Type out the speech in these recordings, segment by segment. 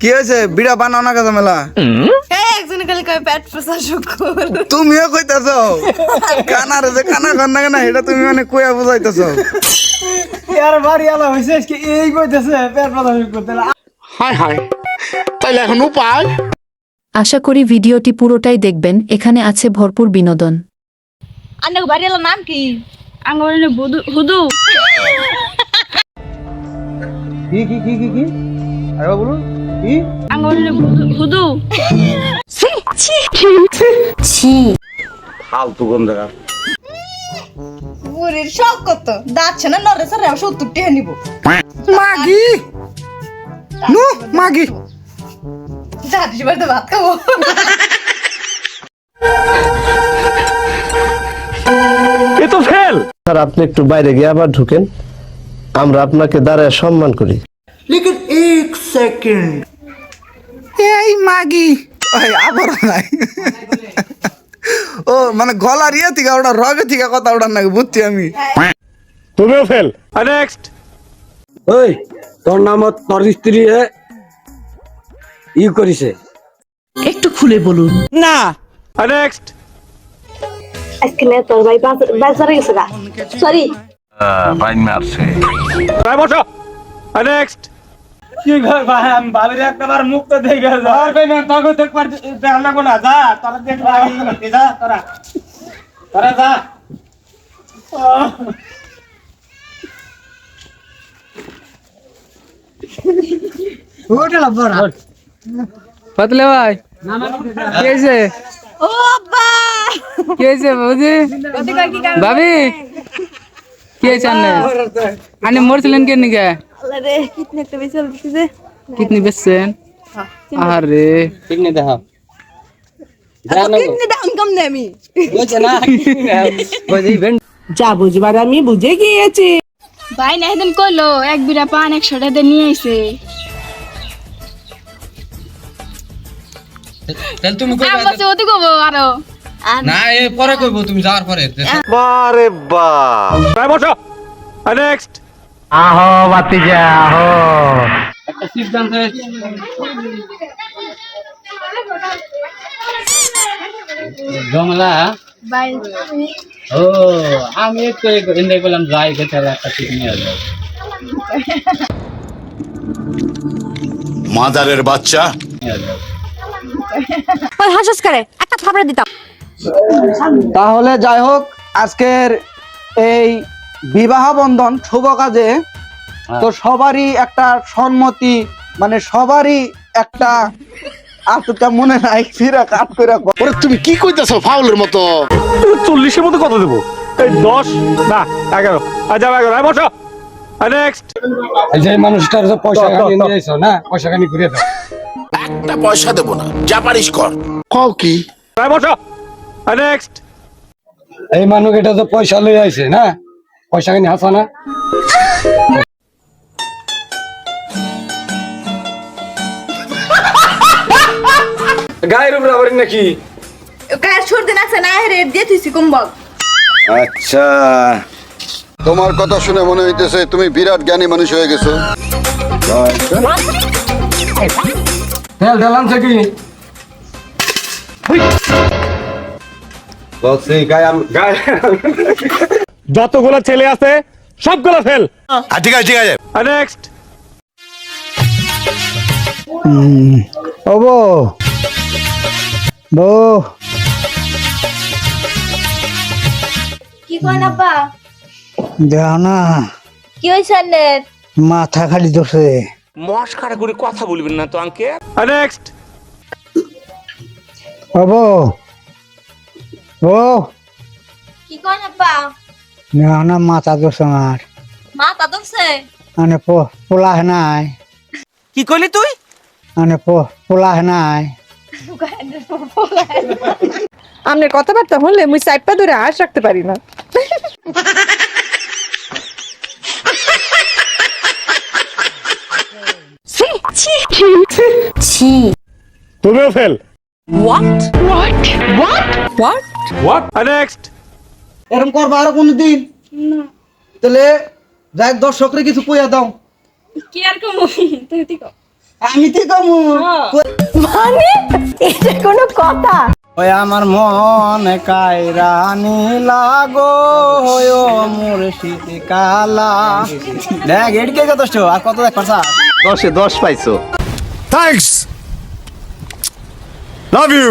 কি হয়েছে? বিড়া বানাও না কাজা মেলা এই একজনে খালি কয় পেট পোষা শুকুর। তুমিও কইতাছ? কানারে যে কানা কর না কেনা এটা তুমি মানে কইয়া বুঝাইতেছ। ইয়ার বাড়ি আলা হয়েছে আজকে এই কইতেছে পেট পাতা করতে হায় তাইলে এখন উপায়? আশা করি ভিডিওটি পুরোটাই দেখবেন এখানে আছে ভরপুর বিনোদন। আন্নাকে বাড়ি নাম কি? আঙ্গলে হুদু। কি কি কি কি কি? আরে বলুন কি? ফালতু গন্ধা বুড়ির শখ কত? দাচ্ছে না নরে স্যার আমি সত্তর টিহা নিব। মাগি। নু মাগি। দাদিস বাড়িতে ভাত খাব। স্যার আপনি একটু বাইরে গিয়ে আবার ঢুকেন। আমরা আপনাকে দাঁড়ায় সম্মান করি। এই মাগি? আবার নাই। ও মানে গলার ইয়ে থেকে ওটা রগে থেকে কথা ওটা নাকি বুঝছি আমি। তুমিও ফেল। নেক্সট ওই তোর নাম তোর স্ত্রী এ ই করিছে। নেক্সট আজকে না তোর ভাই বাজারে গেছে সরি বসো। নেক্সট কি ঘর ভাই? আমি ভাবির একটা বার মুখ তো দেখে যা আর কই না তোকে দেখ পার দেখ লাগবো না যা তোরা দেখ লাগি যা তোরা। তোরা যা। ওটা লাগবো না পাতলে ভাই। কি হয়েছে? ও আব্বা। কি হয়েছে বৌদি কত কয় কি কারণ ভাবি কি হয়েছে আন্নে আন্নে মরছিলেন কেন নিকে আল্লাহ রে কিতনে একটা বেশি কিতনি বেচছেন আরে কিডনি না যা বুঝবার আমি বুঝে গিয়েছি। ভাই না একদিন কইলো এক বিড়া পান একশো টাকা নিয়ে আইছে। তাহলে তুমি আমি বলছি অতি কব আরও। না এ পরে কইবো তুমি যাওয়ার পরে। বারে বা একটা সিদ্ধান্ত জমলা ভাই ও আমি একটু এনে বললাম যাই গেছে একটা ঠিক নিয়ে মাদারের বাচ্চা। ওই হাসস করে একটা থাপড়া দিতাম। তাহলে যাই হোক আজকের এই বিবাহ বন্ধন শুভ কাজে তো সবারই একটা সম্মতি মানে সবারই একটা আতুটা মনে নাই ফিরা কাট করে ওরে তুমি কি কইতেছো ফাউলের মতো? চল্লিশের মতো কত দেবো? এই দশ না এগারো। এগারো রায় বসো। নেক্সট যে মানুষটার পয়সা খানি নিয়ে এসো না? পয়সা খানি ঘুরে দাও। একটা পয়সা দেবো না যা পারিস কর। কও কি? বসো। নেক্সট এই মানুষ এটা তো পয়সা লই আইছে না? পয়সা খানি হাসা না। গায়ের উপরে আবার নাকি? গায়ের সর্দি না রে দিয়ে তুইছি কুম্বক আচ্ছা। তোমার কথা শুনে মনে হইতেছে তুমি বিরাট জ্ঞানী মানুষ হয়ে গেছো। তেল ঢালাম কি? বলছি গায়ে আম- গায়ে যতগুলো ছেলে আছে সবগুলো ফেল ঠিক আছে ঠিক আছে। নেক্সট ও বো। বো। কি করেন আব্বা? দেখ না। কি হয়েছে আন্নের? মাথা খালি দোষে নেক্সট ও বো। ও। কি করেন আব্বা? না মাথা দোষ আমার মা তা দছে মানে পোলা নাই। কি করলি তুই? মানে পোলা হে নাই। আমনের কথাবার্তা হলে মুই সাইডটা ধরে আশ রাখতে পারি না। তুমিও ফেল হোয়াট নেক্সট এরকম করবা আরও কোনদিন? তাহলে যাই দর্শকরে কিছু কইয়া দাও। কি আর কমু? তুই ঠিক আমি তো কমু? মানে এটা কোনো কথা? ওই আমার মন কায়রানি লাগো ও মুর্শিদ কালা। দেখ এদিকে যথেষ্ট আর কত দেখ পারছা? দশে দশ পাইছো। থ্যাঙ্কস লাভ ইউ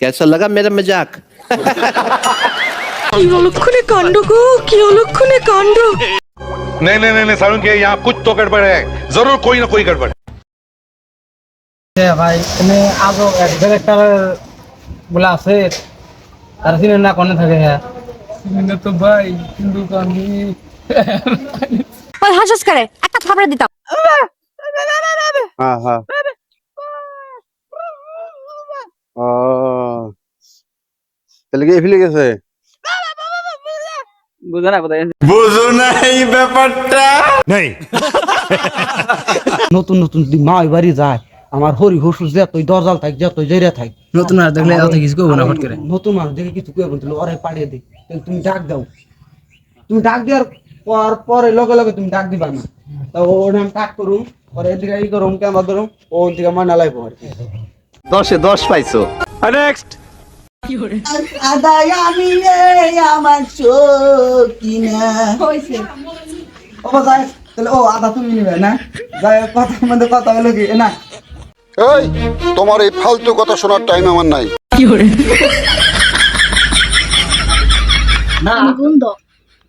कैसा लगा मेरा मजाक नहीं नहीं नहीं सारुण के यहाँ कुछ तो गड़बड़ है जरूर कोई ना कोई गड़बड़ ভাই এখানে আজও এক ডিরেক্টর বলে আছে তারা চিনেন না কোনে থাকে হ্যাঁ তো ভাই কিন্তু আমি ওই হাসাস করে একটা থাপড়ে দিতাম हाँ हाँ ও তাহলে কি ফেলে গেছে? বুঝো না কোথায় বুঝো না এই ব্যাপারটা। নেই। নতুন নতুন যদি মা বাড়ি যায় আমার হরি হসুর যে তুই দরজাল থাক যে তুই জেরিয়া থাক। নতুন আর দেখলে অত কিছু করব না ফট করে। নতুন মানুষ দেখে কিছু কয়ে বলছিল ওরে পাঠিয়ে দিই তাহলে তুমি ডাক দাও। তুমি ডাক দেওয়ার পর পরে লগে লগে তুমি ডাক দিবা না। তা ওর আমি ডাক করুম পরে এদিকে ই করুম কেমন ধরুম ও দিকে মানা লাগবো আর কি দশে দশ পাইছো। নেক্সট আদায় আমি আমার কিনা ও যাই তাহলে ও আদা তুমি নিবে না? যাই কথা মধ্যে কথা হলো কি না? এই তোমার এই ফালতু কথা শোনার টাইম আমার নাই।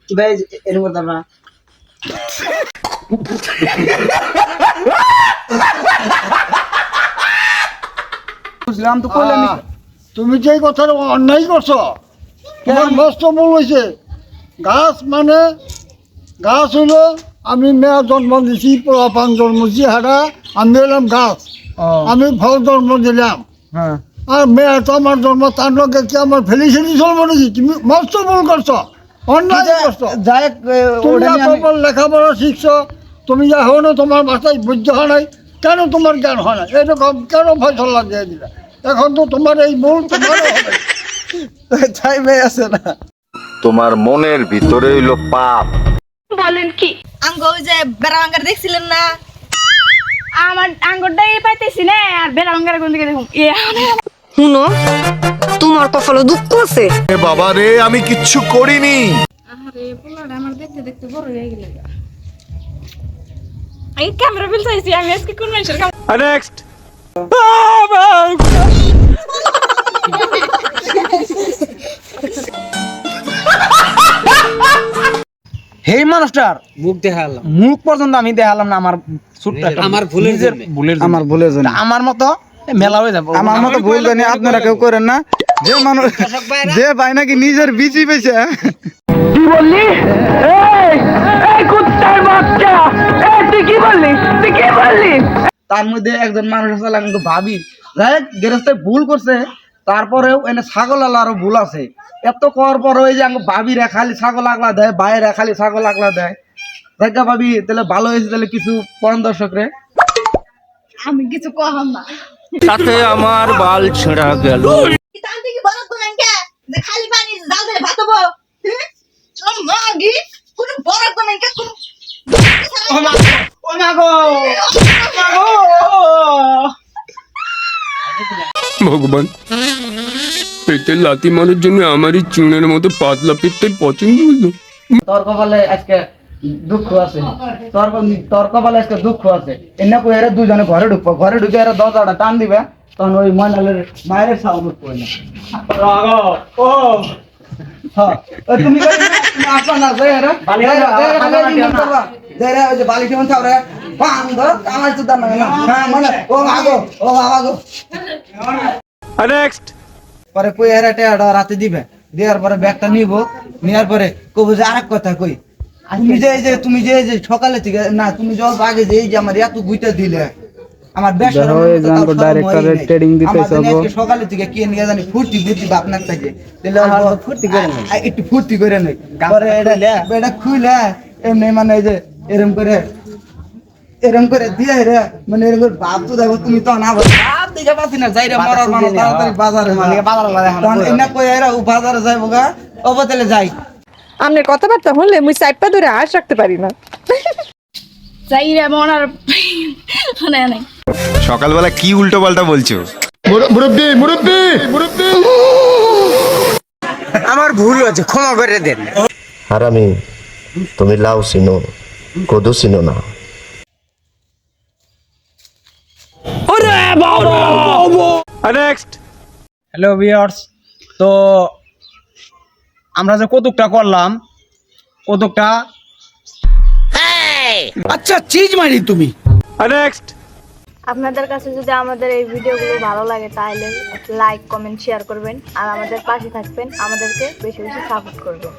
ভাই এরকম করতাম না বুঝলাম তো কইলাম তুমি যে কথার অন্যায় করছ তোমার মস্ত ভুল হয়েছে গাছ মানে গাছ হইল আমি মেয়া জন্ম দিছি পোলাপান জন্ম দিছি হারা আমি হলাম গাছ। আমি ফল জন্ম দিলাম। হ্যাঁ। আর মেয়া তো আমার জন্ম তার লগে কি আমার ফেলি ফেলি চলবো নাকি? তুমি মস্ত ভুল করছ অন্যায় করছ। তুমি তোমার লেখাপড়া শিখছো তুমি যা হো না তোমার মাথায় বুদ্ধি হয় নাই কেন তোমার জ্ঞান হয় না এরকম কেন ফসল দিয়ে দিলা? এখন তো তোমার এই ভুল তোমারও হবে। ভাই আছে না। তোমার মনের ভিতরে হইল পাপ। বলেন কি? আঙ্গ ওই যে বেড়া আঙ্গার দেখছিলেন না? আমার আঙ্গুরটাই পাইতেছি না আর বেলা অঙ্গারে কোন দিকে দেখুন? শুনো তোমার কপালে দুঃখ আছে। বাবা রে আমি কিচ্ছু করিনি। আরে পোলাটা আমার দেখতে দেখতে বড় হয়ে গেল এই ক্যামেরা বিল চাইছি আমি আজকে কোন মানুষের নেক্সট এই মানুষটার? মুখ দেখালাম। মুখ পর্যন্ত আমি দেখালাম না আমার ছোট্ট আমার ভুলের ভুলের আমার ভুলের জন্য। আমার মতো মেলা হয়ে যাব। আমার মতো ভুল জানি আপনারা কেউ করেন না। যে মানুষ যে ভাই নাকি নিজের বিচি পেয়েছে। তার মধ্যে একজন মানুষ আছে আমি তো ভাবি। যাই ভুল করছে। তারপরেও এনে ছাগল আলারও ভুল আছে। এত করার পর ওই যে আমি ভাবিরা খালি ছাগল আগলা দেয় বাইরে খালি ছাগল আগলা দেয়। দেখা ভাবি তাহলে ভালো হয়েছে তাহলে কিছু পরম দর্শক রে। আমি কিছু কহাম না। তাতে আমার বাল ছেঁড়া গেল। খালি পানি মাগি কোন বড় কোন ও মা গো। ভগবান। পেটে লাথি মারার জন্য আমারই চুনের মতো পাতলা পেটটাই পছন্দ হলো। তোর কপালে আজকে দুঃখ আছে। তোর ক- তোর কপালে আজকে দুঃখ আছে। এনে কই এরা দুজনে ঘরে ঢুকবো। ঘরে ঢুকে এরা দরজাটা টান দিবে। তখন ওই ময়নালের মায়ের সাউন্ড উঠবো না ও হ্যাঁ, তুমি আসবা না, এরা, যে থাকবে, পরে কই এরা টেয়াটা রাতে দিবে। দেওয়ার পরে ব্যাগটা নিব। নেওয়ার পরে কব যে আরেক কথা কই তুমি যে এই যে তুমি যে এই যে সকালে থেকে না তুমি জল আগে যে এই যে আমার এত গুইটা দিলে আমার ব্যবসা ট্রেডিং দিতে সকালে থেকে কে নিয়ে জানি ফুর্তি ফুর্তি আপনার থেকে। তাহলে ফুর্তি করে একটু ফুর্তি করে নই। পরে এটা এটা এমনি মানে এই যে এরম করে এরম করে দিয়ে রে মানে এরম করে বাপ তো দেখো তুমি তো না বাপ দেখে পাচ্ছি না যাই রে মরার মানুষ তাড়াতাড়ি বাজারে মানে বাজারে তখন এনা কই এরা বাজারে যাইবো গা অবতলে যাই। আপনার কথাবার্তা শুনলে মুই চাইপা ধরে আশ রাখতে পারি না। যাই রে মন আর মানে নাই সকালবেলা কি উল্টো পাল্টা বলছো? মুরব্বী মুরব্বী মুরব্বী। আমার ভুল হয়েছে ক্ষমা করে দেন। আর আমি তুমি লাউ চিনো কদু চিনো না। নেক্সট হ্যালো ভিউয়ার্স তো আমরা যে কৌতুকটা করলাম কৌতুকটা আচ্ছা চিজ মারি তুমি। নেক্সট আপনাদের কাছে যদি আমাদের এই ভিডিওগুলো ভালো লাগে তাহলে লাইক কমেন্ট শেয়ার করবেন। আর আমাদের পাশে থাকবেন। আমাদেরকে বেশি বেশি সাপোর্ট করবেন।